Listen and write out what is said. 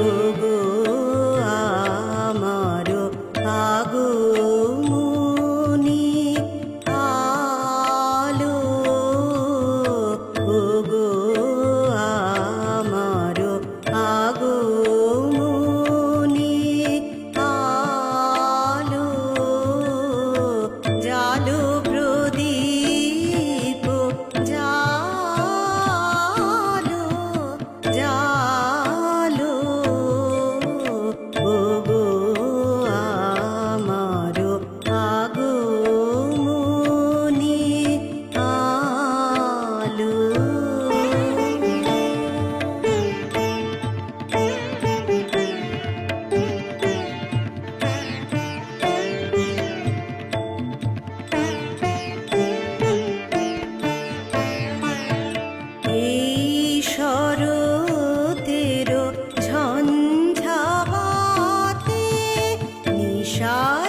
ওগো আমার আগো shot.